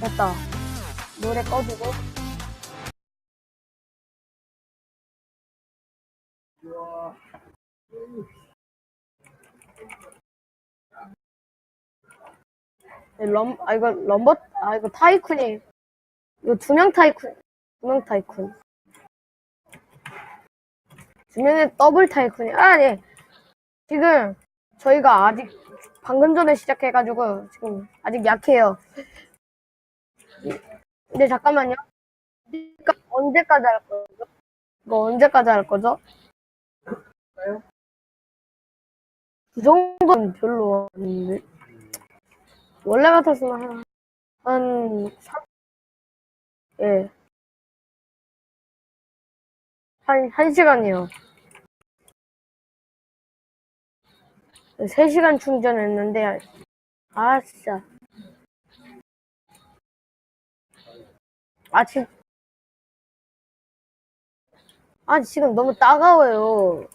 됐다. 노래 꺼주고. 네, 럼, 아, 이거 럼버, 아, 이거 타이쿤이, 이거 두 명 타이쿤, 두 명 타이쿤. 두 명의 더블 타이쿤이, 아, 네. 지금, 저희가 아직, 방금 전에 시작해가지고, 지금, 아직 약해요. 근데 잠깐만요. 언제까지 할 거죠? 이거 언제까지 할 거죠? 그 정도는 별로 아닌데. 원래 같았으면 한, 한, 3, 예. 한, 한 시간이요. 3시간 충전했는데, 아, 진짜. 아, 지금 너무 따가워요.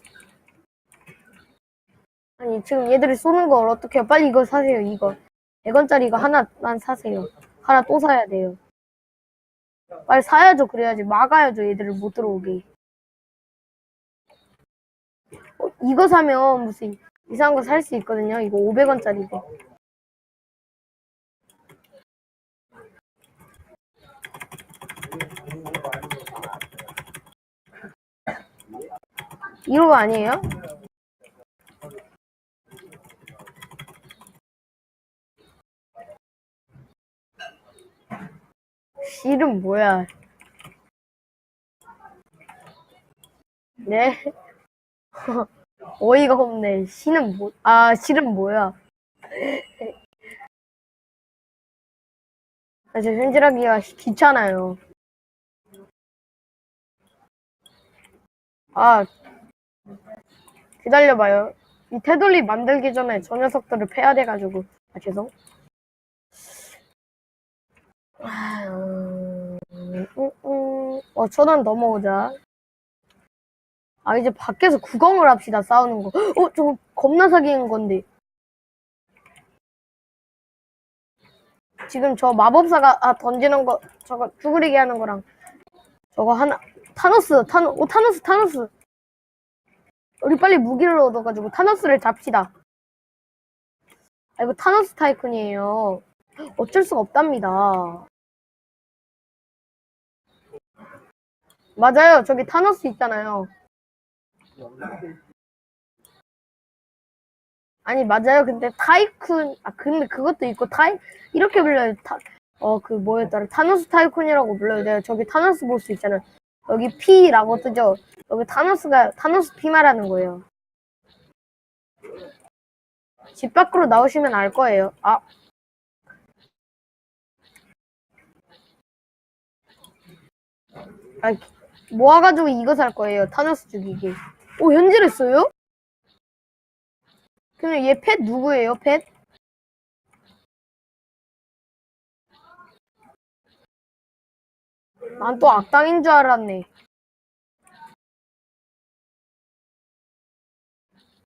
아니, 지금 얘들이 쏘는 걸 어떻게? 빨리 이거 사세요, 이거. 100원짜리 이거 하나만 사세요. 하나 또 사야 돼요. 빨리 사야죠, 그래야지. 막아야죠, 얘들을 못 들어오게. 이거 사면 무슨 이상한 거 살 수 있거든요. 이거 500원짜리고. 이거 아니에요? 실은 뭐야? 네? 어이가 없네. 실은 뭐, 아, 실은 뭐야? 아, 저 현질하기가 귀찮아요. 아, 기다려봐요. 이 테돌리 만들기 전에 저 녀석들을 패야 돼가지고. 아, 죄송. 아, 음, 음, 음. 어, 천원 넘어오자. 아, 이제 밖에서 구경을 합시다, 싸우는 거. 어, 저거 겁나 사기인 건데. 지금 저 마법사가 아, 던지는 거, 저거 쭈그리게 하는 거랑 저거 하나, 타노스, 타노, 오, 타노스, 타노스. 우리 빨리 무기를 얻어가지고 타노스를 잡시다. 아, 이거 타노스 타이쿤이에요. 어쩔 수가 없답니다. 맞아요. 저기 타노스 있잖아요. 아니, 맞아요. 근데 타이쿤, 아, 근데 그것도 있고, 타이, 이렇게 불러요. 타, 어, 그 뭐였더라. 타노스 타이쿤이라고 불러요. 내가 저기 타노스 보스 있잖아요. 여기 P라고 뜨죠. 여기 타노스가, 타노스 말하는 거예요. 집 밖으로 나오시면 알 거예요. 아. 아, 모아가지고 이거 살 거예요. 타노스 죽이기. 오, 현질했어요? 그럼 얘펫 누구예요, 펫? 난 또 악당인 줄 알았네.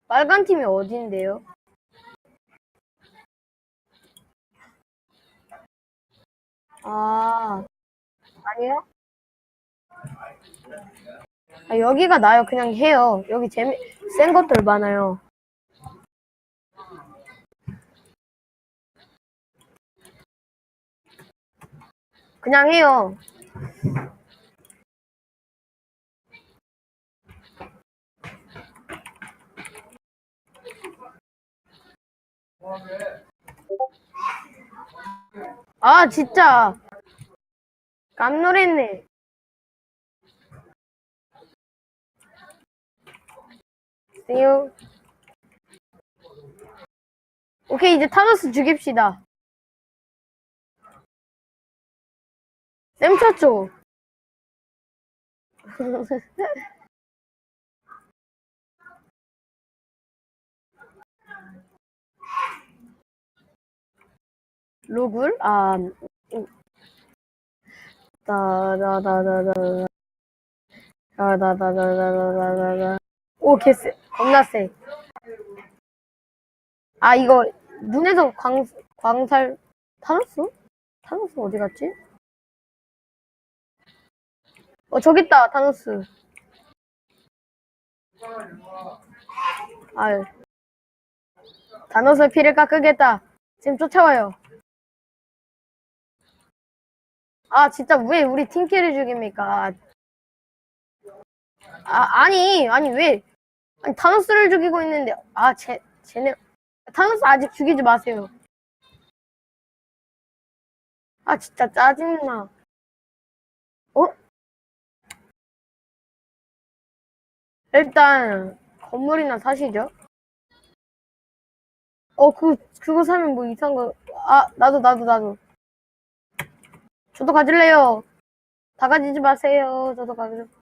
빨간 팀이 어딘데요? 아, 아니요? 아, 여기가 나요. 그냥 해요. 여기 재미, 센 것들 많아요. 그냥 해요. 아, 진짜. 깜놀했네. 안녕하세요. 오케이, 이제 타노스 죽입시다. 쌤쳤죠? 로굴? 아, 음. 따라라라라라. 따라라라라라라라. 오, 개쎄. 겁나 쎄. 아, 이거, 눈에서 광, 광살, 타노스? 타노스 어디 갔지? 어, 저기 있다, 타노스. 아유. 타노스의 피를 깎으겠다. 지금 쫓아와요. 아, 진짜 왜 우리 팀키를 죽입니까? 아, 아니, 아니, 왜? 아니, 타노스를 죽이고 있는데, 아, 쟤, 쟤네, 타노스 아직 죽이지 마세요. 아, 진짜 짜증나. 어? 일단, 건물이나 사시죠? 어, 그, 그거 사면 뭐 이상한 거, 아, 나도, 나도, 나도. 저도 가질래요. 다 가지지 마세요. 저도 가질래요.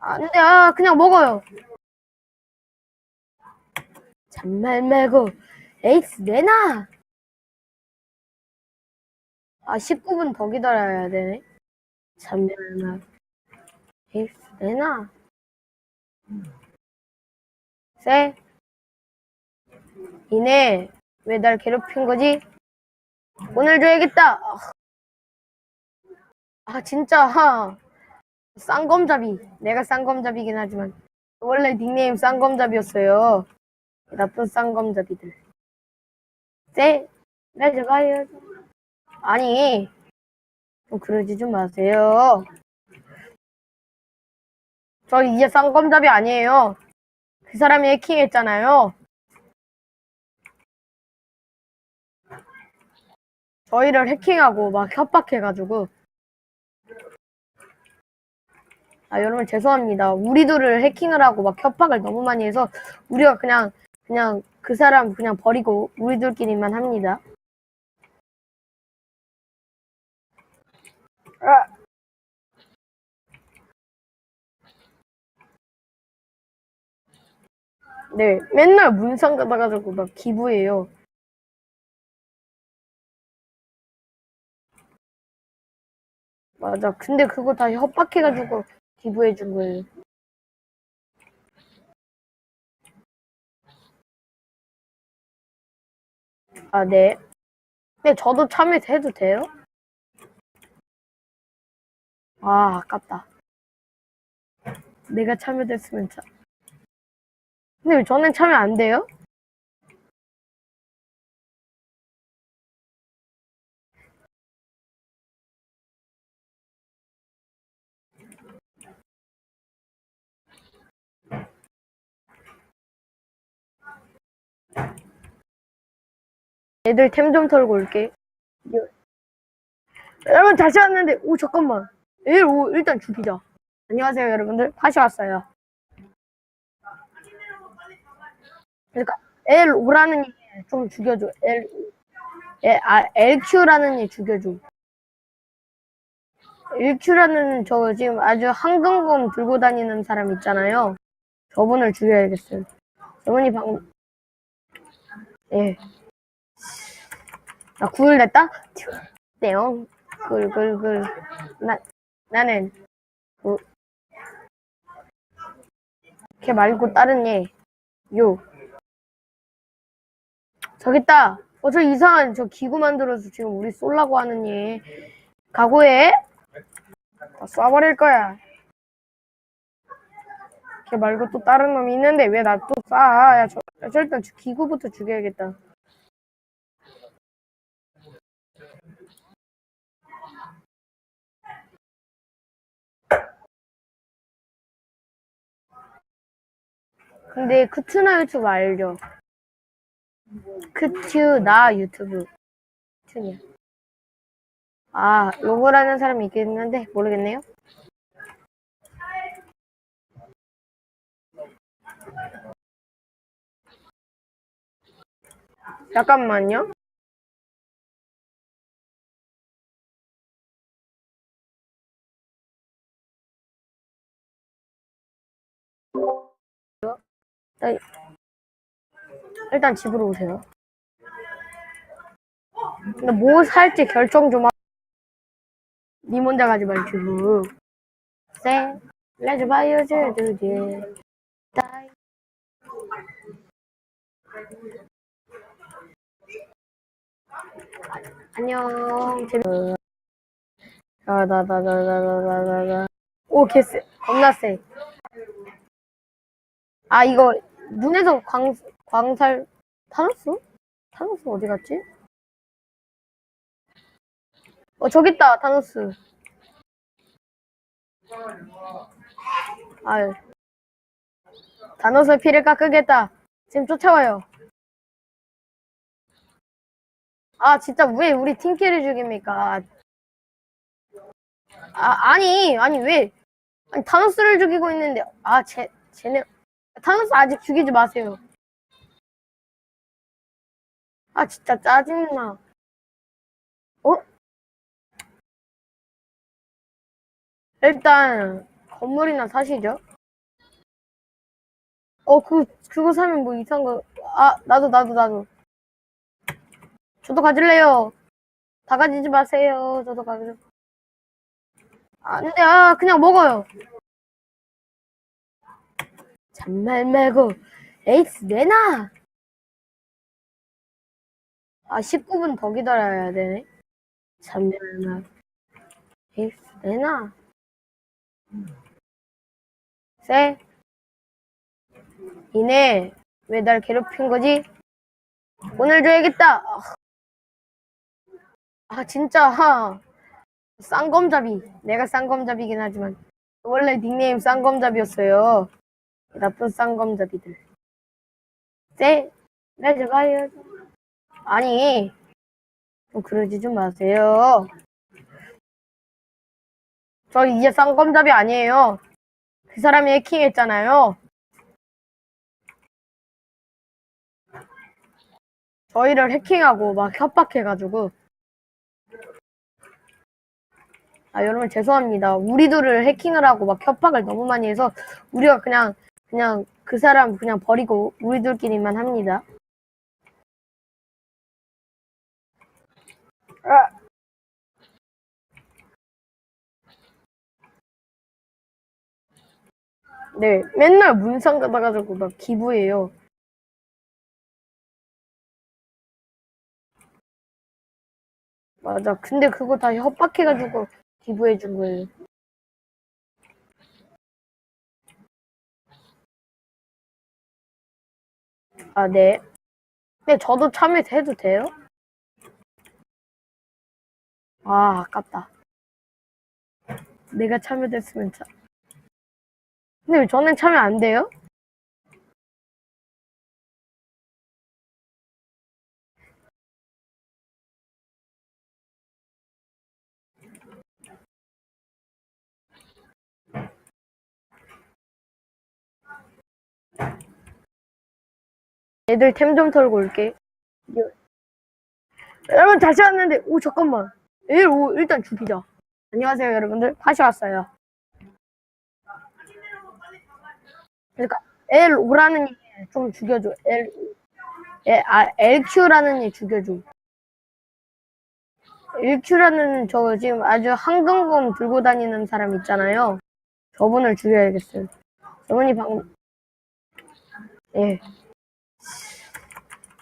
안 돼, 아, 그냥 먹어요. 잔말 말고, 에이스 내놔! 아, 19분 더 기다려야 되네. 잔말 말고, 에이스 내놔. 쎄? 이네, 왜 날 괴롭힌 거지? 오늘 줘야겠다! 아, 아 진짜, 하. 쌍검잡이. 내가 쌍검잡이긴 하지만. 원래 닉네임 쌍검잡이었어요. 나쁜 쌍검잡이들. 쎄? 나 저가요. 아니, 좀 그러지 좀 마세요. 저 이제 쌍검잡이 아니에요. 그 사람이 해킹했잖아요. 저희를 해킹하고 막 협박해가지고. 아, 여러분 죄송합니다. 우리들을 해킹을 하고 막 협박을 너무 많이 해서 우리가 그냥, 그냥 그 사람 그냥 버리고 우리들끼리만 합니다. 아. 네, 맨날 문상 받아가지고 막 기부해요. 맞아. 근데 그거 다 협박해가지고 기부해준 거예요. 아, 네. 근데 저도 참여해도 돼요? 아, 아깝다. 내가 참여됐으면 참. 근데 왜 저는 참여 안 돼요? 애들 템 좀 털고 올게. 여러분 다시 왔는데 오 잠깐만. 애 오, 일단 죽이자. 안녕하세요 여러분들 다시 왔어요. 그러니까 L 오라는 애좀 죽여줘. L 에, 아, LQ라는 애 죽여줘. LQ라는 저 지금 아주 황금검 들고 다니는 사람 있잖아요. 저분을 죽여야겠어요. 저분이 방금 예. 나 구을 냈다? 떼용. 글, 글, 글. 나, 나는, 그, 걔 말고 다른 얘. 요. 저기 있다. 어, 저 이상한 저 기구 만들어서 지금 우리 쏠라고 하는 얘. 각오해? 다 쏴버릴 거야. 걔 말고 또 다른 놈이 있는데 왜 나 또 쏴? 야, 저, 야, 저 일단 저 기구부터 죽여야겠다. 근데 크튜나 유튜브 알죠? 크튜나 유튜브. 튜냐. 아 로고라는 사람이 있겠는데 모르겠네요. 잠깐만요 나- 일단 집으로 오세요. 근데 뭐 살지 결정 좀 하. 니 혼자 가지 말고. 세 레즈 바이오 제드지 다이 안녕 재밌 나나나나나나나 오 개쎄 겁나 쎄. 아 이거 눈에서 광 광살 타노스? 타노스 어디 갔지? 어 저기 있다 타노스. 아유 타노스의 피를 깎으겠다. 지금 쫓아와요. 아 진짜 왜 우리 팀키를 죽입니까? 아 아니 아니 왜 아니 타노스를 죽이고 있는데 아 쟤 쟤네 타노스 아직 죽이지 마세요. 아 진짜 짜증나. 어? 일단 건물이나 사시죠. 어 그 그거 사면 뭐 이상한 거. 아 나도 나도 나도. 저도 가질래요. 다 가지지 마세요. 저도 가질. 안돼 아 그냥 먹어요. 잔말 말고 에이스 내놔. 아 19분 더 기다려야 되네. 잔말 말고 에이스 내놔. 쎄. 이네 왜 날 괴롭힌 거지? 오늘 줘야겠다. 아, 아 진짜 하. 쌍검잡이. 내가 쌍검잡이긴 하지만 원래 닉네임 쌍검잡이었어요. 나쁜 쌍검잡이들. 쎄. 날 잡아요. 아니 좀 그러지 좀 마세요. 저 이제 쌍검잡이 아니에요. 그 사람이 해킹했잖아요. 저희를 해킹하고 막 협박해가지고. 아, 여러분 죄송합니다. 우리들을 해킹을 하고 막 협박을 너무 많이 해서 우리가 그냥, 그냥 그 사람 그냥 버리고 우리들끼리만 합니다. 아. 네, 맨날 문상 받아가지고 막 기부해요. 맞아. 근데 그거 다 협박해가지고 기부해준 거예요. 아, 네. 근데 저도 참여해도 돼요? 아, 아깝다. 내가 참여됐으면 참. 근데 왜 저는 참여 안 돼요? 애들 템 좀 털고 올게. 여러분 다시 왔는데 오 잠깐만. 애 오, 일단 죽이자. 안녕하세요 여러분들 다시 왔어요. 그러니까 L 오라는 이좀 죽여줘. L 에, 아 LQ라는 이 죽여줘. LQ라는 저 지금 아주 황금검 들고 다니는 사람 있잖아요. 저분을 죽여야겠어요. 저분이 방금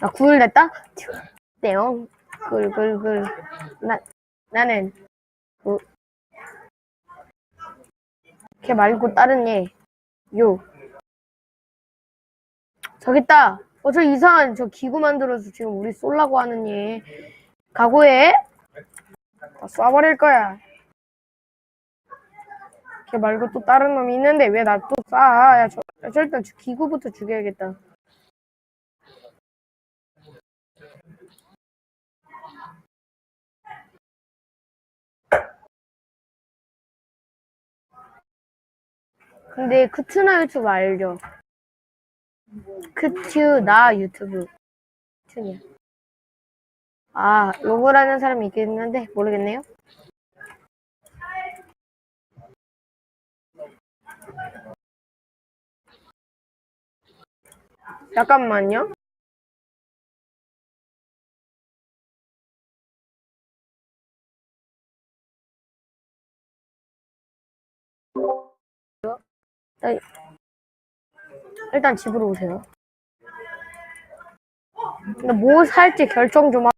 예. 나굴 냈다? 떼용. 굴, 굴, 굴. 나, 나는, 그, 걔 말고 다른 얘. 요. 저기 있다. 어, 저 이상한 저 기구 만들어서 지금 우리 쏠라고 하는 얘. 각오해? 다 쏴버릴 거야. 걔 말고 또 다른 놈이 있는데 왜 나 또 쏴? 야, 저, 저 일단 저 기구부터 죽여야겠다. 근데 크튜나 유튜브 알죠? 크튜나 유튜브. 튜냐 아 로고라는 사람이 있겠는데 모르겠네요. 잠깐만요 자, 일단 집으로 오세요. 근데 뭐 살지 결정 좀 하.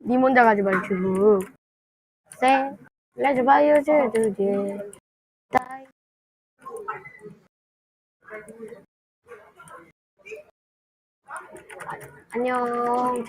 니 혼자 가지 말고. 세, 레즈 바이오 제드제. 다이. 안녕.